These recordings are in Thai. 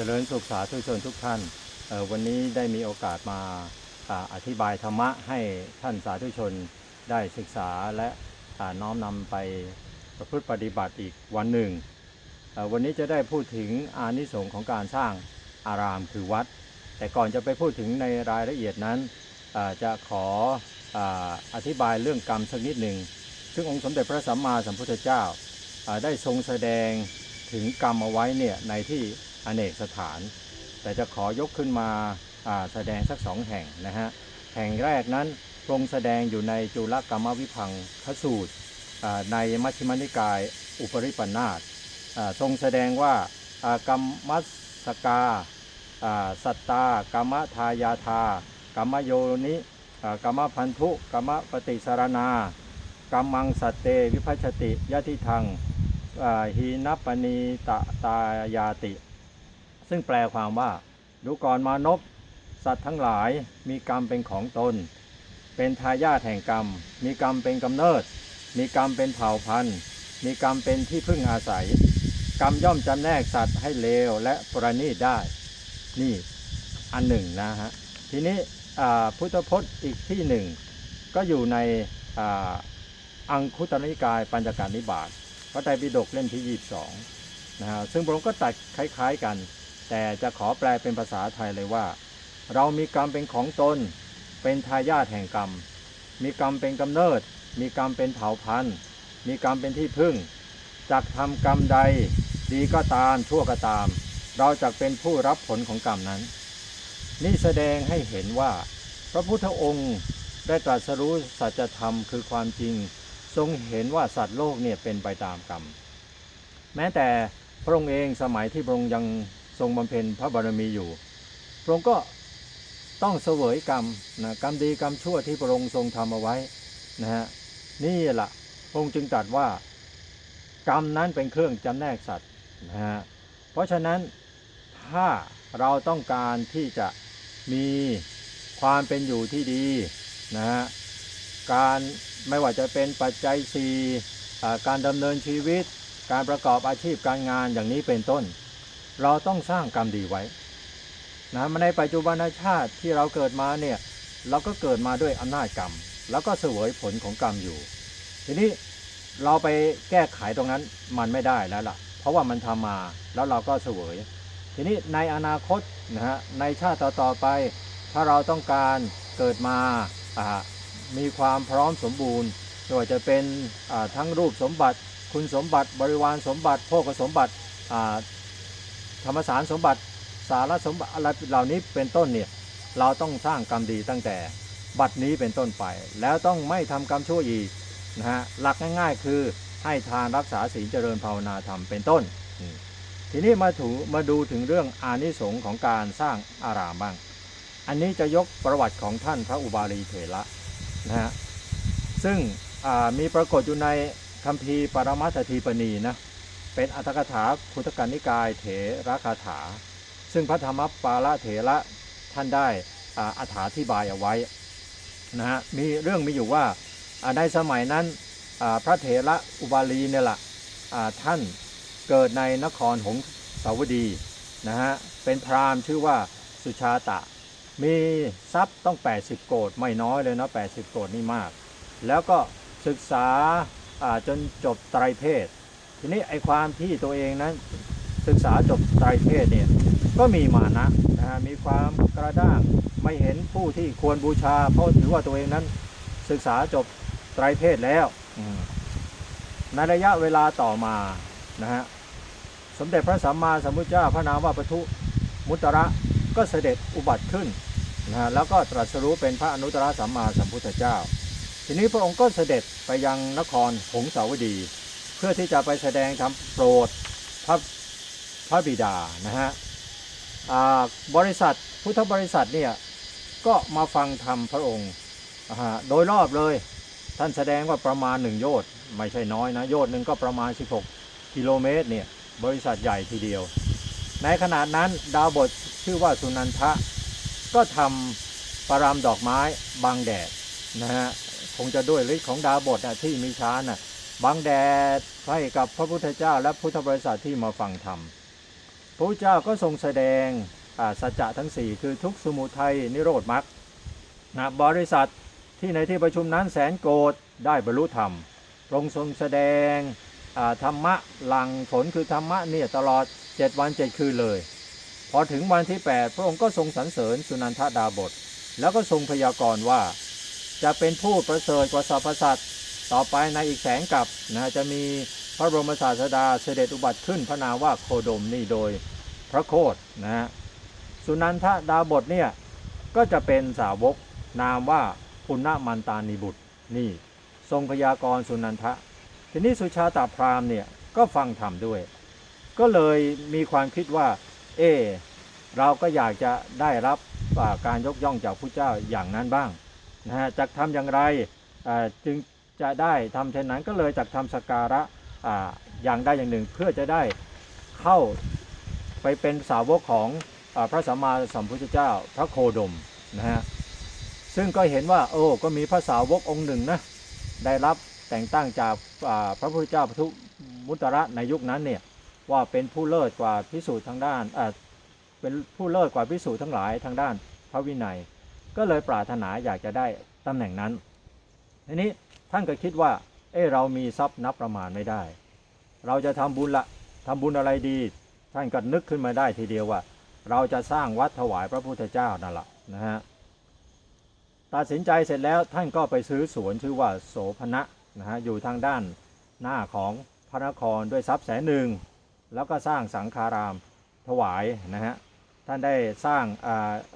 เจริญสุขสาธุชนทุกท่าน วันนี้ได้มีโอกาสมาอธิบายธรรมะให้ท่านสาธุชนได้ศึกษาและน้อมนำไปประพฤติปฏิบัติอีกวันหนึ่ง วันนี้จะได้พูดถึงอานิสงส์ของการสร้างอารามคือวัด แต่ก่อนจะไปพูดถึงในรายละเอียดนั้นจะขออธิบายเรื่องกรรมสักนิดหนึ่ง ซึ่งองค์สมเด็จพระสัมมาสัมพุทธเจ้าอ่าได้ทรงแสดงถึงกรรมเอาไว้เนี่ยในที่ อเนกสถาน แต่จะขอยกขึ้นมาาแสดงสักสองแห่งนะฮะแห่งแรกนั้นทรงแสดงอยู่ในจุลกรรมวิพังคสูตรในมัชฌิมนิกายอุปริปนาตทรงแสดงว่ากรรมัสกาสัตตากรรมทายาทากรรมโยนิกรรมพันธุกรรมปฏิสารนากัมมังสัตเตวิพัชติยะทิทังหีนัปปณีตตายาติ ซึ่งแปลความว่า ดูก่อนมานพสัตว์ทั้งหลายมีกรรมเป็นของตน เป็นทายาทแห่งกรรม มีกรรมเป็นกำเนิด มีกรรมเป็นเผ่าพันธุ์ มีกรรมเป็นที่พึ่งอาศัย กรรมย่อมจำแนกสัตว์ให้เลวและประณีตได้ นี่อันหนึ่งนะฮะ ทีนี้พุทธพจน์อีกที่หนึ่ง ก็อยู่ในอ,อังคุตรนิกายปัญจการนิบาตพระไตรปิฎกเล่มที่ 22นะฮะซึ่งพระองค์ก็ตัดคล้าย ๆกัน แต่จะขอแปลเป็นภาษาไทยเลยว่า เรามีกรรมเป็นของตน เป็นทายาทแห่งกรรม มีกรรมเป็นกำเนิด มีกรรมเป็นเผ่าพันธุ์ มีกรรมเป็นที่พึ่งจากทำกรรมใด ดีก็ตามชั่วก็ตาม เราจะเป็นผู้รับผลของกรรมนั้น นี่แสดงให้เห็นว่า พระพุทธองค์ได้ตรัสรู้สัจธรรมคือความจริง ทรงเห็นว่าสัตว์โลกเนี่ยเป็นไปตามกรรม แม้แต่พระองค์เองสมัยที่พระองค์ยัง ทรงบำเพ็ญพระบารมีอยู่ พระองค์ก็ต้องเสวยกรรมนะกรรมดีกรรมชั่วที่พระองค์ทรงทำเอาไว้นะฮะนี่แหละพระองค์จึงตรัสว่ากรรมนั้นเป็นเครื่องจำแนกสัตว์นะฮะเพราะฉะนั้นถ้าเราต้องการที่จะมีความเป็นอยู่ที่ดีนะฮะการไม่ว่าจะเป็นปัจจัยสี่การดำเนินชีวิต การประกอบอาชีพการงานอย่างนี้เป็นต้น เราต้องสร้างกรรมดีไว้นะในปัจจุบันชาติที่เราเกิดมาเนี่ยเราก็เกิดมาด้วยอำนาจกรรม แล้วก็เสวยผลของกรรมอยู่ ทีนี้เราไปแก้ไขตรงนั้นมันไม่ได้แล้วล่ะ เพราะว่ามันทำมาแล้วเราก็เสวย ทีนี้ในอนาคตนะฮะในชาติต่อๆไป ถ้าเราต้องการเกิดมาอ่ามีความพร้อมสมบูรณ์ไม่ว่าจะเป็นทั้งรูปสมบัติ คุณสมบัติบริวารสมบัติโภคสมบัติอ่า ธรรมสารสมบัติสารสมบัติอะไรเหล่านี้เป็นต้นเนี่ยเราต้องสร้างกรรมดีตั้งแต่บัดนี้เป็นต้นไป แล้วต้องไม่ทำกรรมชั่วอีกนะฮะหลักง่าย ๆ คือให้ทานรักษาศีลเจริญภาวนาธรรมเป็นต้น ทีนี้มาถูมาดูถึงเรื่องอานิสงส์ของการสร้างอารามบ้าง อันนี้จะยกประวัติของท่านพระอุบาลีเถระนะฮะซึ่งมีปรากฏอยู่ในคัมภีร์ปรมัตถทีปณีนะ เป็นอัตถกถาคุตกานิกายเถระคาถา ซึ่งพระธรรมปาละเถระท่านได้อ่าธิบายเอาไว้นะฮะมีเรื่องมีอยู่ว่าในสมัยนั้นพระเถระอุบาลีเนี่ยแหละอ่าท่านเกิดในนครหงสาวดีนะฮะเป็นพราหมณ์ชื่อว่าสุชาตะ มีทรัพย์ต้อง 80 โกดไม่น้อยเลยนะ80 โกดนี่มาก แล้วก็ศึกษาาจนจบไตรเพศ ทีนี้ไอ้ความที่ตัวเองนั้นศึกษาจบไตรเพศเนี่ยก็มีมานะนะฮะมีความกระด้างไม่เห็นผู้ที่ควรบูชา เพราะถือว่าตัวเองนั้นศึกษาจบไตรเพศแล้วในระยะเวลาต่อมานะฮะสมเด็จพระสัมมาสัมพุทธเจ้าพระนามว่าปทุมุตระก็เสด็จอุบัติขึ้นนะฮะแล้วก็ตรัสรู้เป็นพระอนุตตรสัมมาสัมพุทธเจ้า ทีนี้พระองค์ก็เสด็จไปยังนครหงสาวดี เพื่อที่จะไปแสดงธรรมโปรดพระพระบิดานะฮะบริษัทพุทธบริษัทเนี่ยก็มาฟังธรรมพระองค์โดยรอบเลยท่านแสดงว่าประมาณหนึ่งโยชน์ไม่ใช่น้อยนะโยชน์หนึ่งก็ประมาณ 16 กิโลเมตรเนี่ยบริษัทใหญ่ทีเดียว ในขณะนั้นดาวบทชื่อว่าสุนันทะ ก็ทำปรามดอกไม้บังแดดนะฮะคงจะด้วยฤทธิ์ของดาวบทนะที่มีช้าน่ะ บังแดดให้กับพระพุทธเจ้าและพุทธบริษัทที่มาฟังธรรม พระพุทธเจ้าก็ทรงแสดงสัจจะทั้ง 4 คือทุกสมุทัยนิโรธมรรคนะบริษัทที่ในที่ประชุมนั้นแสนโกรธได้บรรลุธรรมพระองค์ทรงแสดงธรรมะหลังผลคือธรรมะเนี่ยตลอด 7 วัน 7 คืนเลย พอถึงวันที่ 8 พระองค์ก็ทรงสรรเสริญสุนันทดาบท แล้วก็ทรงพยากรณ์ว่า จะเป็นผู้ประเสริฐกว่าสรรพสัตว์ ต่อไปในอีกแสงกับนะจะมีพระบรมศาสดาเสด็จอุบัติขึ้นพระนามว่าโคดมนี่โดยพระโคดนะฮะสุนันทดาบทเนี่ยก็จะเป็นสาวกนามว่าปุณณมันตานิบุตรนี่ทรงพยากรณ์สุนันทะ ทีนี้สุชาตาพราหมณ์เนี่ยก็ฟังธรรมด้วย ก็เลยมีความคิดว่า เอเราก็อยากจะได้รับาการยกย่องจากผู้เจ้าอย่างนั้นบ้างนะฮะจะทำอย่างไรอ่าจึง จะได้ทำเช่นนั้นก็เลยจักทำสการะออย่างใดอย่างหนึ่ง เพื่อจะได้เข้าไปเป็นสาวกของอพระสัมมาสัมพุทธเจ้าพระโคดมนะฮะซึ่งก็เห็นว่าโอ้ก็มีพระสาวกองค์หนึ่งนะได้รับแต่งตั้งจากพระพุทธเจ้าพระทุมุตระในยุคนั้นเนี่ยว่าเป็นผู้เลิศกว่าพิสูจน์ทางด้านเป็นผู้เลิศกว่าพิสูจน์ทั้งหลายทางด้านพระวินัย ก็เลยปรารถนาอยากจะได้ตำแหน่งนั้นทีนี้ ท่านก็คิดว่า เออเรามีทรัพย์นับประมาณไม่ได้ เราจะทำบุญละทำบุญอะไรดี ท่านก็นึกขึ้นมาได้ทีเดียวว่า เราจะสร้างวัดถวายพระพุทธเจ้านั่นแหละนะฮะตัดสินใจเสร็จแล้วท่านก็ไปซื้อสวนชื่อว่าโสพณะนะฮะอยู่ทางด้านหน้าของพระนครด้วยทรัพย์แสนหนึ่งแล้วก็สร้างสังฆารามถวายนะฮะท่านได้สร้าง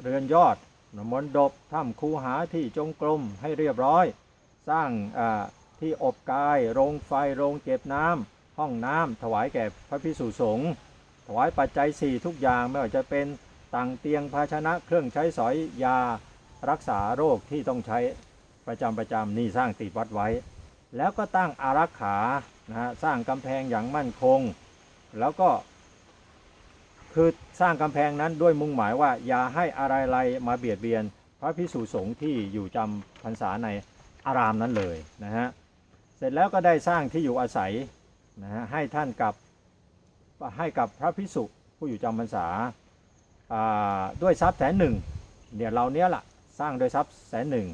เรือนยอดมณฑปถ้ำคูหาที่จงกรมให้เรียบร้อย สร้างที่อบกาย โรงไฟ โรงเก็บน้ำห้องน้ำถวายแก่พระพิสุสงฆ์ ถวายปัจจัยสี่ทุกอย่างไม่ว่าจะเป็นต่างเตียงภาชนะเครื่องใช้สอยยารักษาโรคที่ต้องใช้ประจำประจำนี่สร้างติดวัดไว้ แล้วก็ตั้งอารักขานะฮะสร้างกำแพงอย่างมั่นคง แล้วก็ คือสร้างกำแพงนั้นด้วยมุ่งหมายว่าอย่าให้อะไรๆมาเบียดเบียน พระพิสุสงฆ์ที่อยู่จำพรรษาใน อารามนั้นเลยนะฮะเสร็จแล้วก็ได้สร้างที่อยู่อาศัยนะฮะให้ท่านกับให้กับพระพิสุผู้อยู่จำพรรษาด้วยทรัพย์แสนหนึ่งเดี๋ยวเราเนี้ยล่ะสร้างโดยทรัพย์แสนหนึ่ง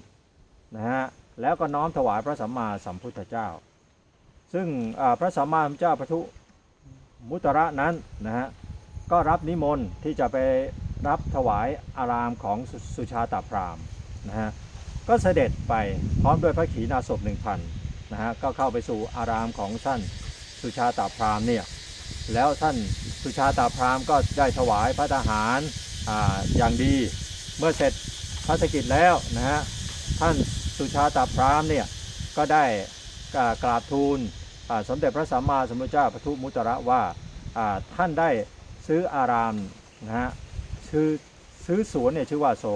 นะฮะแล้วก็น้อมถวายพระสัมมาสัมพุทธเจ้า ซึ่งพระสัมมาสัมพุทธเจ้าพระทุมุตระนั้นนะฮะก็รับนิมนต์ที่จะไปรับถวายอารามของสุสุชาตาพราหมณ์นะฮะ ก็เสด็จไปพร้อมด้วยพระขีณาสพหนึ่งพันนะฮะก็เข้าไปสู่อารามของท่านสุชาตาพราหมณ์เนี่ยแล้วท่านสุชาตาพราหมณ์ก็ได้ถวายพระทหารออย่างดี เมื่อเสร็จภารกิจแล้วนะฮะท่านสุชาตาพราหมณ์เนี่ยก็ได้กราบทูลสมเด็จพระสัมมาสัมพุทธเจ้าปทุมุตระว่าท่านได้ซื้ออารามนะฮะชื่อซื้อสวนเนี่ยชื่อว่าโส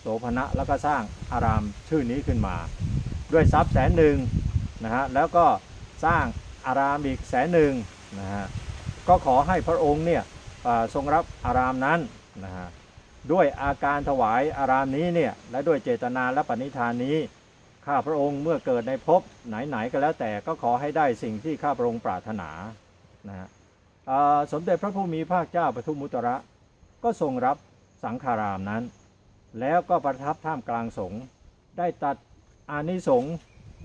โสพณะแล้วก็สร้างอารามชื่อนี้ขึ้นมา ด้วยทรัพย์แสนหนึ่งนะฮะแล้วก็สร้างอารามอีกแสนหนึ่งนะฮะก็ขอให้พระองค์เนี่ยทรงรับอารามนั้นนะฮะด้วยอาการถวายอารามนี้เนี่ยและด้วยเจตนาและปณิธานนี้ข้าพระองค์เมื่อเกิดในภพไหนๆก็แล้วแต่ก็ขอให้ได้สิ่งที่ข้าพระองค์ปรารถนานะฮะสมเด็จพระผู้มีพระเจ้าปทุมมุตระก็ทรงรับสังฆารามนั้น แล้วก็ประทับท่ามกลางสงฆ์ได้ตัดอานิสงส์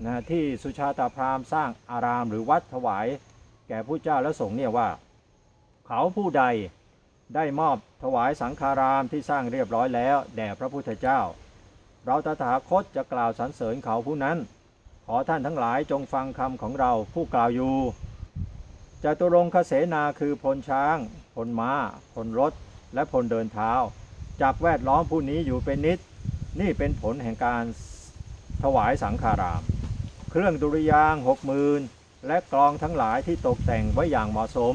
นะที่สุชาตาพราหมณ์สร้างอารามหรือวัดถวาย แก่ผู้เจ้าและสงฆ์เนี่ยว่า เขาผู้ใดได้มอบถวายสังฆารามที่สร้างเรียบร้อยแล้วแด่พระพุทธเจ้า เราตถาคตจะกล่าวสรรเสริญเขาผู้นั้น ขอท่านทั้งหลายจงฟังคำของเราผู้กล่าวอยู่จตุรงคเสนาคือพลช้าง พลม้า พลรถ และพลเดินเท้า จับแวดล้อมผู้นี้อยู่เป็นนิด นี่เป็นผลแห่งการถวายสังฆาราม เครื่องดุริยางหกหมื่นและกลองทั้งหลายที่ตกแต่งไว้อย่างเหมาะสม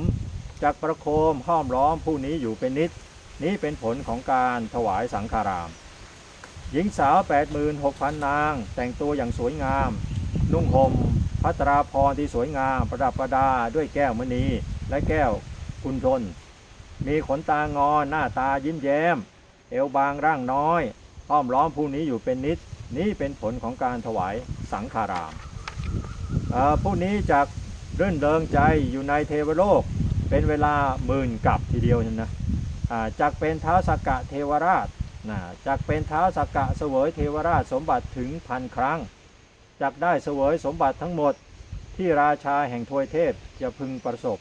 จากประโคมห้อมล้อมผู้นี้อยู่เป็นนิด นี้เป็นผลของการถวายสังฆาราม หญิงสาว 86,000 นาง แต่งตัวอย่างสวยงาม นุ่งห่มพัตราพรที่สวยงาม ประดับประดาด้วยแก้วมณีและแก้วกุณทนมีขนตางอนหน้าตายิ้มแย้ม เอวบางร่างน้อยห้อมล้อมผู้นี้อยู่เป็นนิด นี้เป็นผลของการถวายสังฆารามผู้นี้จากรื่นเริงใจอยู่ในเทวโลก เป็นเวลาหมื่นกับทีเดียวนะจากเป็นเท้าสกกะเทวราชนะจากเป็นเท้าสกกะเสวยเทวราชสมบัติถึงพันครั้งจากได้เสวยสมบัติทั้งหมดที่ราชาแห่งทวยเทพจะพึงประสบ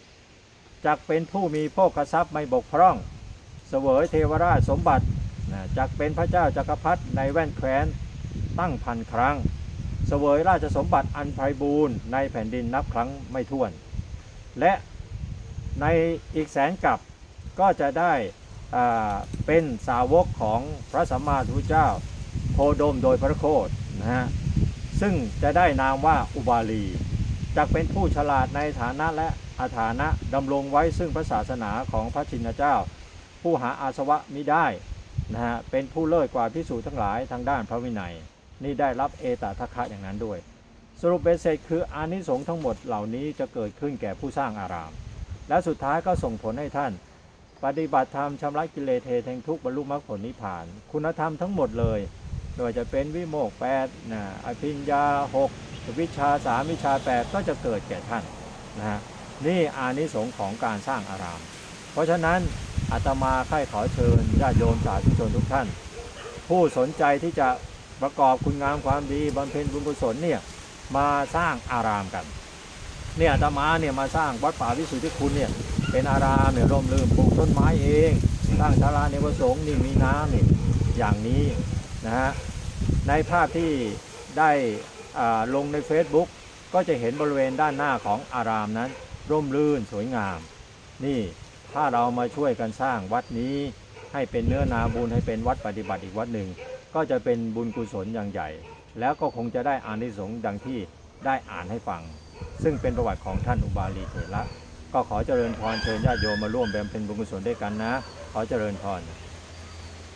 จากเป็นผู้มีโภคทรัพย์ไม่บกพร่อง เสวยเทวราชสมบัติ นะจากเป็นพระเจ้าจักรพรรดิในแว่นแคว้นตั้งพันครั้ง เสวยราชสมบัติอันไพบูรณ์ในแผ่นดินนับครั้งไม่ถ้วน และในอีกแสนกับก็จะได้เป็นสาวกของพระสัมมาสัมพุทธเจ้าโคดมโดยพระโคดนะฮะซึ่งจะได้นามว่าอุบาลีจากเป็นผู้ฉลาดในฐานะและอาฐานะดำรงไว้ซึ่งพระศาสนาของพระชินเจ้า ผู้หาอาสวะมิได้ นะฮะเป็นผู้เลิศกว่าพิสูจน์ทั้งหลายทางด้านพระวินัย นี่ได้รับเอตทัคคะอย่างนั้นด้วย สรุปเบสเสร็จคืออานิสงส์ทั้งหมดเหล่านี้จะเกิดขึ้นแก่ผู้สร้างอาราม และสุดท้ายก็ส่งผลให้ท่าน ปฏิบัติธรรมชำระกิเลสเทแทงทุกบรรลุมรรคผลนิพพาน คุณธรรมทั้งหมดเลยไม่ว่าจะเป็นวิโมกข์แปดนะอภิญญาหกวิชาสามวิชาแปดก็จะเกิดแก่ท่านนะฮะนี่อานิสงส์ของการสร้างอารามเราะฉะนั้นอาตมาค่ายขอเชิญญาติโยมสาธุชนทุกท่าน ผู้สนใจที่จะประกอบคุณงามความดีบำเพ็ญบุญกุศลเนี่ยมาสร้างอารามกันเนี่ยอาตมาเนี่ยมาสร้างวัดป่าวิสุทธิคุณเนี่ยเป็นอารามเนี่ยร่มรื่นปลูกต้นไม้เองสร้างศาลาในประสงค์นี่มีน้ำนี่อย่างนี้นะฮะในภาพที่ได้ลงใน Facebook ก็จะเห็นบริเวณด้านหน้าของอารามนั้น ร่มรื่นสวยงาม นี่ ถ้าเรามาช่วยกันสร้างวัดนี้ให้เป็นเนื้อนาบุญให้เป็นวัดปฏิบัติอีกวัดหนึ่ง ก็จะเป็นบุญกุศลอย่างใหญ่ แล้วก็คงจะได้อานิสงส์ดังที่ได้อ่านให้ฟัง ซึ่งเป็นประวัติของท่านอุบาลีเถระก็ขอเจริญพรเชิญญาติโยมมาร่วมแบ่งเป็นบุญกุศลด้วยกันนะ ขอเจริญพร